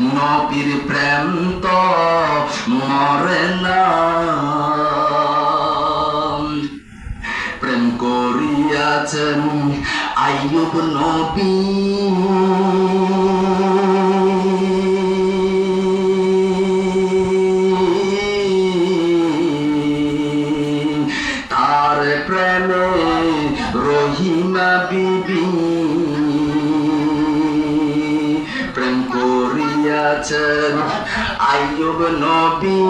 নবীর প্রেম তো মরে না। প্রেম করিয়াছেন আইয়ুব নবী। তার প্রেমে রহিমা বিবি। করিয়াছেন আইয়ুব নবী।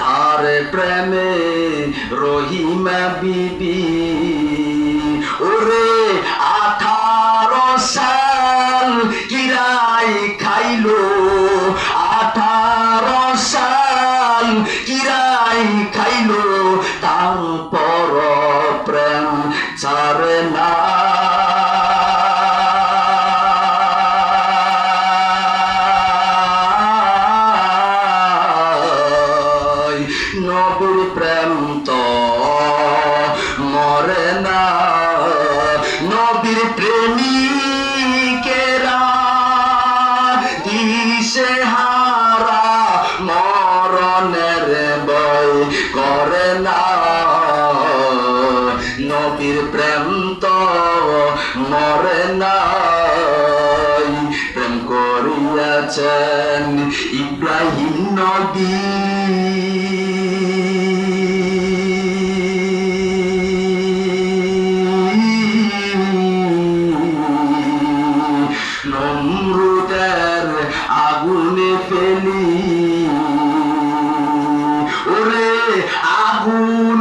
তার প্রেমে রহিমা বিবি। ওরে আঠারো সাল কিরাই খাইলো তারপর প্রেম ছাড়ে না। নবীর প্রেম তো মরে না। নবীর প্রেমিকেরা দিশে হারা মরণের বই করে না। নবীর প্রেম তো মরে না প্রেম করিয়াছেন ইব্রাহিম নবী। নমরুদের আগুনে ফেলি। ওরে আগুন